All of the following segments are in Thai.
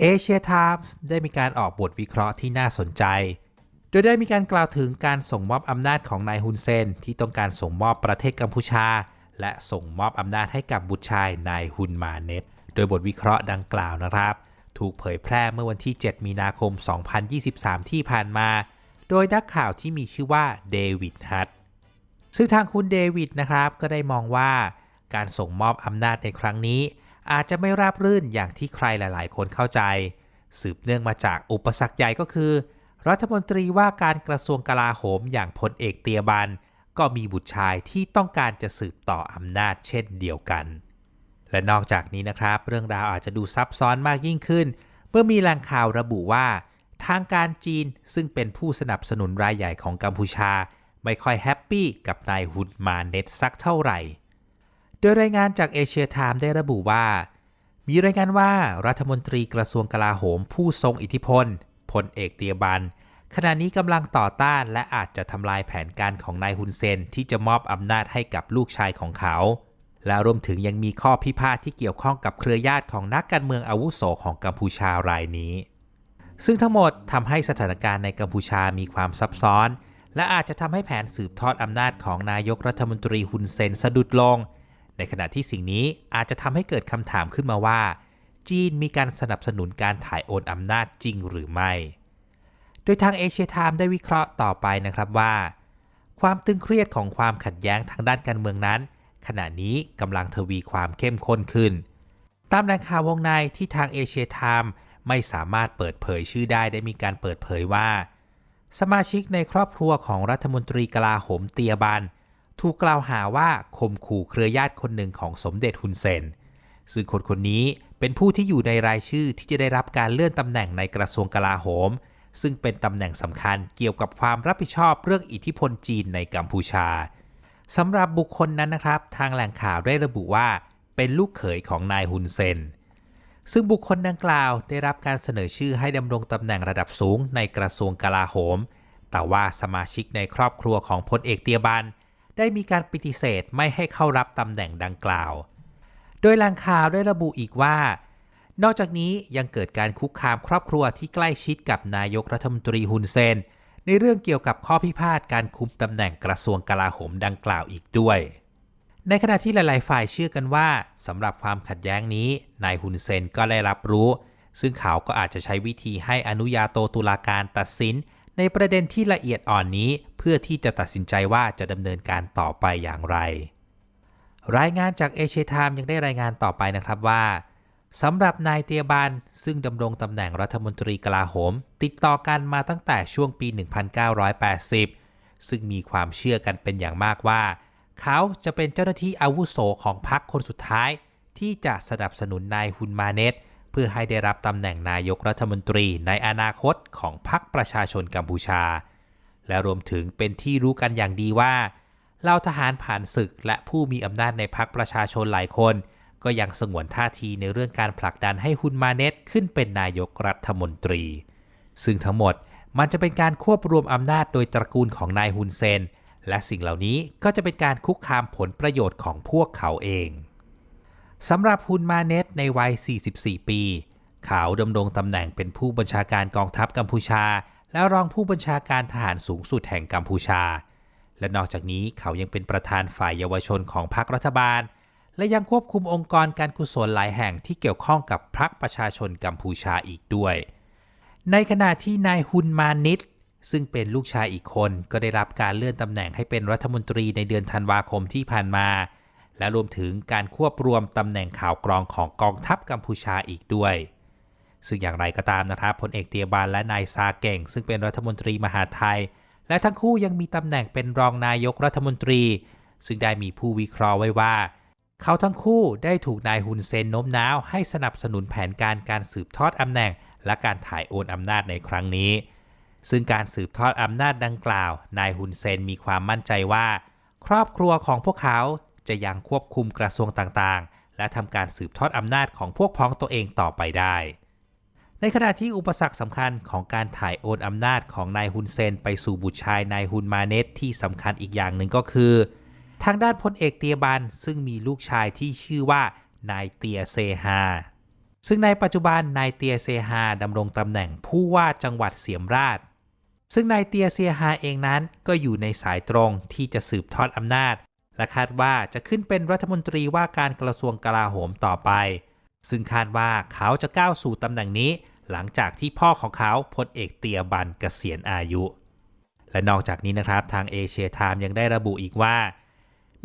เอเชียไทมส์ได้มีการออกบทวิเคราะห์ที่น่าสนใจ โดยได้มีการกล่าวถึงการส่งมอบอำนาจของนายฮุนเซนที่ต้องการส่งมอบประเทศกัมพูชา และส่งมอบอำนาจให้กับบุตรชายนายฮุนมาเน็ต โดยบทวิเคราะห์ดังกล่าวนะครับ ถูกเผยแพร่เมื่อวันที่ 7 มีนาคม 2023 ที่ผ่านมา โดยนักข่าวที่มีชื่อว่าเดวิดฮัตซึ่งทางคุณเดวิดนะครับก็ได้มองว่า การส่งมอบอำนาจในครั้งนี้ อาจจะไม่ราบรื่นอย่างที่ใครหลาย ๆ คนเข้าใจ สืบเนื่องมาจากอุปสรรคใหญ่ก็คือ รัฐมนตรีว่าการกระทรวงกลาโหมอย่างพลเอกเตียบัน ก็มีบุตรชายที่ต้องการจะสืบต่ออำนาจเช่นเดียวกัน และนอกจากนี้นะครับ เรื่องราวอาจจะดูซับซ้อนมากยิ่งขึ้น เมื่อมีแหล่งข่าวระบุว่า ทางการจีนซึ่งเป็นผู้สนับสนุนรายใหญ่ของกัมพูชา ไม่ค่อยแฮปปี้กับนายฮุนมาเน็ตสักเท่าไหร่ ดยรายงานจากเอเชียไทม์ได้ระบุว่า มีรายงานว่ารัฐมนตรีกระทรวงกลาโหมผู้ทรงอิทธิพลพลเอกเตียบัน ขณะนี้กำลังต่อต้านและอาจจะทำลายแผนการของนายฮุนเซนที่จะมอบอำนาจให้กับลูกชายของเขา และรวมถึงยังมีข้อพิพาทที่เกี่ยวข้องกับเครือญาติของนักการเมืองอาวุโสของกัมพูชารายนี้ ซึ่งทั้งหมดทำให้สถานการณ์ในกัมพูชามีความซับซ้อน และอาจจะทำให้แผนสืบทอดอำนาจของนายกรัฐมนตรีฮุนเซนสะดุดลง ในขณะที่สิ่งนี้อาจจะทำให้เกิดคำถามขึ้นมาว่า จีนมีการสนับสนุนการถ่ายโอนอำนาจจริงหรือไม่ โดยทางเอเชียไทม์ได้วิเคราะห์ต่อไปนะครับว่า ความตึงเครียดของความขัดแย้งทางด้านการเมืองนั้น ขณะนี้กำลังทวีความเข้มข้นขึ้น ตามแหล่งข่าววงในที่ทางเอเชียไทม์ไม่สามารถเปิดเผยชื่อได้ได้มีการเปิดเผยว่า สมาชิกในครอบครัวของรัฐมนตรีกลาโหมเตียบัน ถูกกล่าวหาว่าข่มขู่เครือญาติคนหนึ่งของสมเด็จฮุนเซน ซึ่งคนคนนี้เป็นผู้ที่อยู่ในรายชื่อที่จะได้รับการเลื่อนตำแหน่งในกระทรวงกลาโหม ซึ่งเป็นตำแหน่งสำคัญเกี่ยวกับความรับผิดชอบเรื่องอิทธิพลจีนในกัมพูชาสำหรับบุคคลนั้นนะครับ ทางแหล่งข่าวได้ระบุว่า เป็นลูกเขยของนายฮุนเซน ซึ่งบุคคลดังกล่าวได้รับการเสนอชื่อให้ดำรงตำแหน่งระดับสูงในกระทรวงกลาโหม แต่ว่าสมาชิกในครอบครัวของพลเอกเตียบัน ได้มีการปฏิเสธไม่ให้เข้ารับตำแหน่งดังกล่าว โดยแหล่งข่าวได้ระบุอีกว่า นอกจากนี้ยังเกิดการคุกคามครอบครัวที่ใกล้ชิดกับนายกรัฐมนตรีฮุนเซน ในเรื่องเกี่ยวกับข้อพิพาทการคุมตำแหน่งกระทรวงกลาโหมดังกล่าวอีกด้วย ในขณะที่หลาย ๆ ฝ่ายเชื่อกันว่าสำหรับความขัดแย้งนี้นายฮุนเซนก็ได้รับรู้ ซึ่งเขาก็อาจจะใช้วิธีให้อนุญาโตตุลาการตัดสิน ในประเด็นที่ละเอียดอ่อนนี้เพื่อที่จะตัดสินใจว่าจะดำเนินการต่อไปอย่างไร รายงานจากเอเชียไทม์ยังได้รายงานต่อไปนะครับว่าสำหรับนายเตียบันซึ่งดำรงตำแหน่งรัฐมนตรีกลาโหม ติดต่อกันมาตั้งแต่ช่วงปี 1980 ซึ่งมีความเชื่อกันเป็นอย่างมากว่า เขาจะเป็นเจ้าหน้าที่อาวุโสของพรรคคนสุดท้าย ที่จะสนับสนุนนายฮุนมาเนต เพื่อให้ได้รับตำแหน่งนายกรัฐมนตรีในอนาคตของพรรคประชาชนกัมพูชา และรวมถึงเป็นที่รู้กันอย่างดีว่าเหล่าทหารผ่านศึกและผู้มีอำนาจในพรรคประชาชนหลายคน ก็ยังสงวนท่าทีในเรื่องการผลักดันให้ฮุนมาเนตขึ้นเป็นนายกรัฐมนตรี ซึ่งทั้งหมดมันจะเป็นการควบรวมอำนาจโดยตระกูลของนายฮุนเซน และสิ่งเหล่านี้ก็จะเป็นการคุกคามผลประโยชน์ของพวกเขาเอง สำหรับฮุนมาเนตในวัย 44 ปี เขาดำรงตำแหน่งเป็นผู้บัญชาการกองทัพกัมพูชา และรองผู้บัญชาการทหารสูงสุดแห่งกัมพูชา และนอกจากนี้เขายังเป็นประธานฝ่ายเยาวชนของพรรครัฐบาล และยังควบคุมองค์กรการกุศลหลายแห่งที่เกี่ยวข้องกับพรรคประชาชนกัมพูชาอีกด้วย ในขณะที่นายฮุนมานิตซึ่งเป็นลูกชายอีกคนก็ได้รับการเลื่อนตำแหน่งให้เป็นรัฐมนตรีในเดือนธันวาคมที่ผ่านมา และรวมถึงการควบรวมตำแหน่งข่าวกรองของกองทัพกัมพูชาอีกด้วย ซึ่งอย่างไรก็ตามนะครับพลเอกเตียบานและนายซาเก่ง ซึ่งเป็นรัฐมนตรีมหาไทย และทั้งคู่ยังมีตำแหน่งเป็นรองนายกรัฐมนตรี ซึ่งได้มีผู้วิเคราะห์ไว้ว่า เขาทั้งคู่ได้ถูกนายฮุนเซนโน้มน้าวให้สนับสนุนแผนการการสืบทอดอำแหน่ง และการถ่ายโอนอำนาจในครั้งนี้ ซึ่งการสืบทอดอำนาจดังกล่าว นายฮุนเซนมีความมั่นใจว่า ครอบครัวของพวกเขา จะยังควบคุมกระทรวงต่างๆ และทำการสืบทอดอำนาจของพวกพ้องตัวเองต่อไปได้ ในขณะที่อุปสรรคสำคัญของการถ่ายโอนอำนาจของนายฮุนเซนไปสู่บุตรชายนายฮุนมาเนตที่สำคัญอีกอย่างหนึ่งก็คือ ทางด้านพลเอกเตียบันซึ่งมีลูกชายที่ชื่อว่านายเตียเซฮาซึ่งในปัจจุบันนายเตียเซฮาดำรงตำแหน่งผู้ว่าจังหวัดเสียมราช ซึ่งนายเตียเซฮาเองนั้นก็อยู่ในสายตรงที่จะสืบทอดอำนาจ และคาดว่าจะขึ้นเป็นรัฐมนตรีว่าการกระทรวงกลาโหมต่อไป ซึ่งคาดว่าเขาจะก้าวสู่ตำแหน่งนี้ หลังจากที่พ่อของเขาพลเอกเตียบันเกษียณอายุ และนอกจากนี้นะครับทางเอเชียไทม์ยังได้ระบุอีกว่า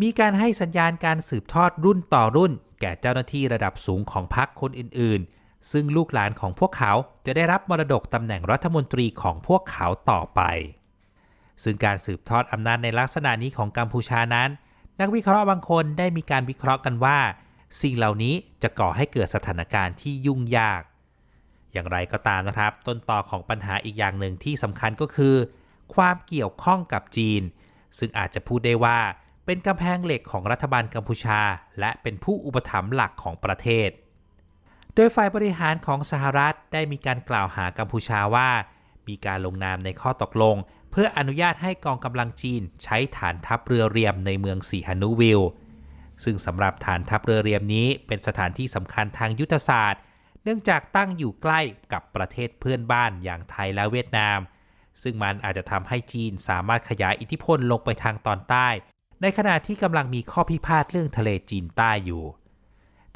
มีการให้สัญญาณการสืบทอดรุ่นต่อรุ่น แก่เจ้าหน้าที่ระดับสูงของพรรคคนอื่นๆ ซึ่งลูกหลานของพวกเขาจะได้รับมรดกตำแหน่งรัฐมนตรีของพวกเขาต่อไป ซึ่งการสืบทอดอำนาจในลักษณะนี้ของกัมพูชานั้น นักวิเคราะห์บางคนได้มีการวิเคราะห์กันว่า สิ่งเหล่านี้จะก่อให้เกิดสถานการณ์ที่ยุ่งยาก อย่างไรก็ตามนะครับ ต้นต่อของปัญหาอีกอย่างหนึ่งที่สำคัญก็คือ ความเกี่ยวข้องกับจีน ซึ่งอาจจะพูดได้ว่าเป็นกำแพงเหล็กของรัฐบาลกัมพูชา และเป็นผู้อุปถัมภ์หลักของประเทศ โดยฝ่ายบริหารของสหรัฐได้มีการกล่าวหากัมพูชาว่า มีการลงนามในข้อตกลง เพื่ออนุญาตให้กองกำลังจีนใช้ฐานทัพเรือเรียมในเมืองสีฮานุวิลซึ่งสำหรับฐานทัพเรือเรียมนี้เป็นสถานที่สำคัญทางยุทธศาสตร์ เนื่องจากตั้งอยู่ใกล้กับประเทศเพื่อนบ้านอย่างไทยและเวียดนาม ซึ่งมันอาจจะทำให้จีนสามารถขยายอิทธิพลลงไปทางตอนใต้ ในขณะที่กำลังมีข้อพิพาทเรื่องทะเลจีนใต้อยู่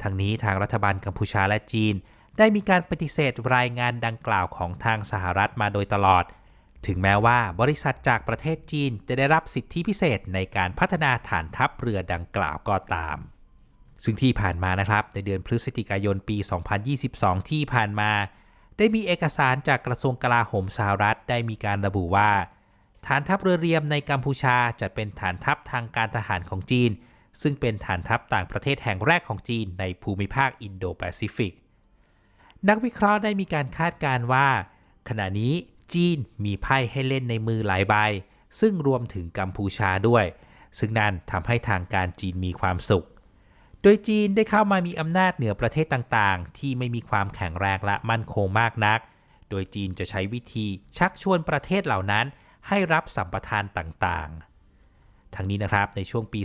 ทั้งนี้ทางรัฐบาลกัมพูชาและจีน ได้มีการปฏิเสธรายงานดังกล่าวของทางสหรัฐมาโดยตลอด ถึงแม้ว่าบริษัทจากประเทศจีนจะได้รับสิทธิพิเศษในการพัฒนาฐานทัพเรือดังกล่าวก็ตาม ซึ่งที่ผ่านมานะครับในเดือนพฤศจิกายนปี 2022 ที่ผ่านมา ได้มีเอกสารจากกระทรวงกลาโหมสหรัฐได้มีการระบุว่า ฐานทัพเรือเรียมในกัมพูชาจะเป็นฐานทัพทางการทหารของจีน ซึ่งเป็นฐานทัพต่างประเทศแห่งแรกของจีนในภูมิภาคอินโดแปซิฟิก นักวิเคราะห์ได้มีการคาดการณ์ว่าขณะนี้ จีนมีไพ่ให้เล่นในมือหลายใบ ซึ่งรวมถึงกัมพูชาด้วย ซึ่งนั่นทำให้ทางการจีนมีความสุข โดยจีนได้เข้ามามีอำนาจเหนือประเทศต่างๆ ที่ไม่มีความแข็งแรงและมั่นคงมากนัก โดยจีนจะใช้วิธีชักชวนประเทศเหล่านั้น ให้รับสัมปทานต่างๆ ทั้งนี้นะครับในช่วงปี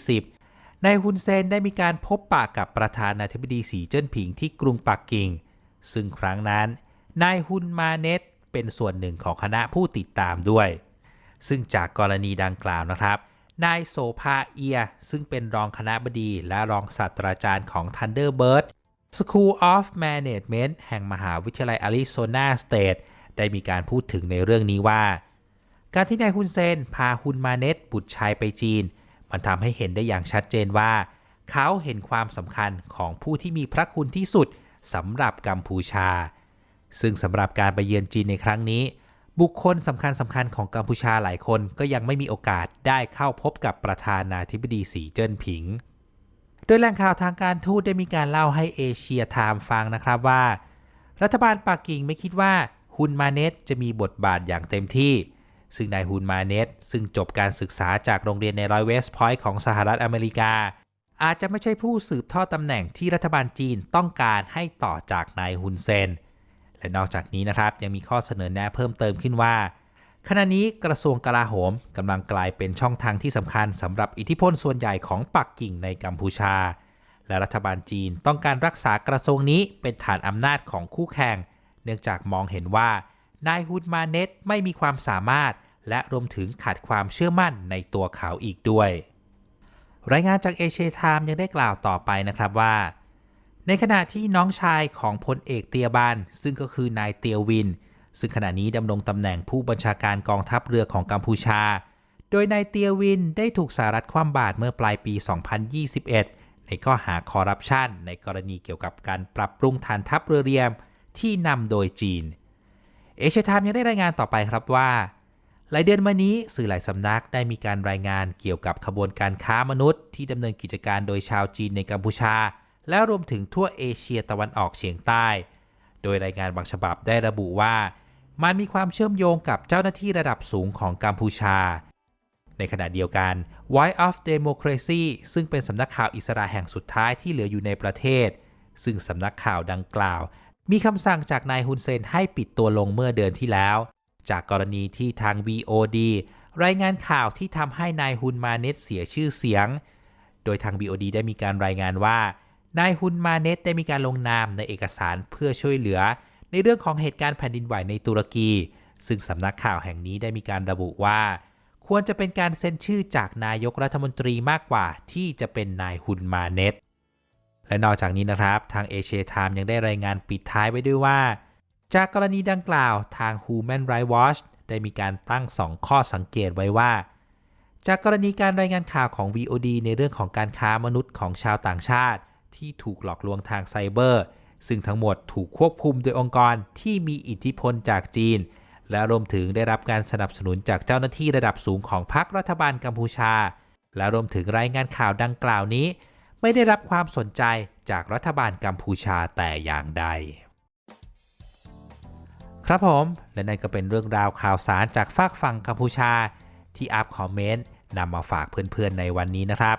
2020นายฮุนเซนได้มีการพบปะกับประธานาธิบดีสีเจิ้นผิงที่กรุงปักกิ่ง ซึ่งครั้งนั้น นายฮุนมาเน็ต เป็นส่วนหนึ่งของคณะผู้ติดตามด้วย ซึ่งจากกรณีดังกล่าวนะครับนายโซภาเอีย ซึ่งเป็นรองคณะบดีและรองศาสตราจารย์ของ Thunderbird School of Management แห่งมหาวิทยาลัยอาริโซนาสเตทได้มีการพูดถึงในเรื่องนี้ว่า การที่นายฮุนเซน พาฮุนมาเนตบุตรชายไปจีน มันทำให้เห็นได้อย่างชัดเจนว่า เขาเห็นความสำคัญของผู้ที่มีพระคุณที่สุดสำหรับกัมพูชา ซึ่งสำหรับการไปเยือนจีนในครั้งนี้ บุคคลสำคัญสำคัญของกัมพูชาหลายคนก็ยังไม่มีโอกาสได้เข้าพบกับประธานาธิบดีสีเจิ้นผิง โดยแหล่งข่าวทางการทูตได้มีการเล่าให้เอเชียไทม์ฟังนะครับว่า รัฐบาลปักกิ่งไม่คิดว่าฮุนมาเน็ตจะมีบทบาทอย่างเต็มที่ ซึ่งนายฮุนมาเน็ตซึ่งจบการศึกษาจากโรงเรียนในรอยเวสต์พอยต์ของสหรัฐอเมริกา อาจจะไม่ใช่ผู้สืบทอดตำแหน่งที่รัฐบาลจีนต้องการให้ต่อจากนายฮุนเซน และนอกจากนี้นะครับยังมีข้อเสนอแนะเพิ่มเติมขึ้นว่า ขณะนี้กระทรวงกลาโหมกำลังกลายเป็นช่องทางที่สำคัญสำหรับอิทธิพลส่วนใหญ่ของปักกิ่งในกัมพูชา และรัฐบาลจีนต้องการรักษากระทรวงนี้เป็นฐานอำนาจของคู่แข่ง เนื่องจากมองเห็นว่านายฮุนมาเน็ตไม่มีความสามารถ และรวมถึงขาดความเชื่อมั่นในตัวเขาอีกด้วย รายงานจากเอเชียไทม์ยังได้กล่าวต่อไปนะครับว่า ในขณะที่น้องชายของพลเอกเตียบันซึ่งก็คือนายเตียวิน ซึ่งขณะนี้ดำรงตำแหน่งผู้บัญชาการกองทัพเรือของกัมพูชา โดยนายเตียวินได้ถูกสหรัฐคว่ำบาตรเมื่อปลายปี 2021 ในข้อหาคอร์รัปชันในกรณีเกี่ยวกับการปรับปรุงฐานทัพเรือเรียมที่นำโดยจีน เอเชียไทม์ยังได้รายงานต่อไปครับว่าหลายเดือนมานี้สื่อหลายสำนักได้มีการรายงานเกี่ยวกับขบวนการค้ามนุษย์ที่ดำเนินกิจการโดยชาวจีนในกัมพูชา และรวมถึงทั่วเอเชียตะวันออกเฉียงใต้ โดยรายงานบางฉบับได้ระบุว่า มันมีความเชื่อมโยงกับเจ้าหน้าที่ระดับสูงของกัมพูชา ในขณะเดียวกัน Voice of Democracy ซึ่งเป็นสำนักข่าวอิสระแห่งสุดท้ายที่เหลืออยู่ในประเทศ ซึ่งสำนักข่าวดังกล่าว มีคำสั่งจากนายฮุนเซนให้ปิดตัวลงเมื่อเดือนที่แล้ว จากกรณีที่ทาง VOD รายงานข่าวที่ทำให้นายฮุนมาเน็ตเสียชื่อเสียง โดยทาง BOD ได้มีการรายงานว่า นายฮุนมาเนตได้มีการลงนามในเอกสารเพื่อช่วยเหลือ ในเรื่องของเหตุการณ์แผ่นดินไหวในตุรกี ซึ่งสำนักข่าวแห่งนี้ได้มีการระบุว่า ควรจะเป็นการเซ็นชื่อจากนายกรัฐมนตรีมากกว่าที่จะเป็นนายฮุนมาเนตและนอกจากนี้นะครับ ทางเอเชียไทม์ยังได้รายงานปิดท้ายไว้ด้วยว่า จากกรณีดังกล่าวทาง Human Rights Watch ได้มีการตั้ง 2 ข้อสังเกตไว้ว่า จากกรณีการรายงานข่าวของ VOD ในเรื่องของการค้ามนุษย์ของชาวต่างชาติ ที่ถูกหลอกลวงทางไซเบอร์ ซึ่งทั้งหมดถูกควบคุมโดยองค์กรที่มีอิทธิพลจากจีน และรวมถึงได้รับการสนับสนุนจากเจ้าหน้าที่ระดับสูงของพรรครัฐบาลกัมพูชา และรวมถึงรายงานข่าวดังกล่าวนี้ ไม่ได้รับความสนใจจากรัฐบาลกัมพูชาแต่อย่างใด ครับผม และนั่นก็เป็นเรื่องราวข่าวสารจากฝากฝั่งกัมพูชา ที่อัพคอมเมนต์นำมาฝากเพื่อนๆในวันนี้นะครับ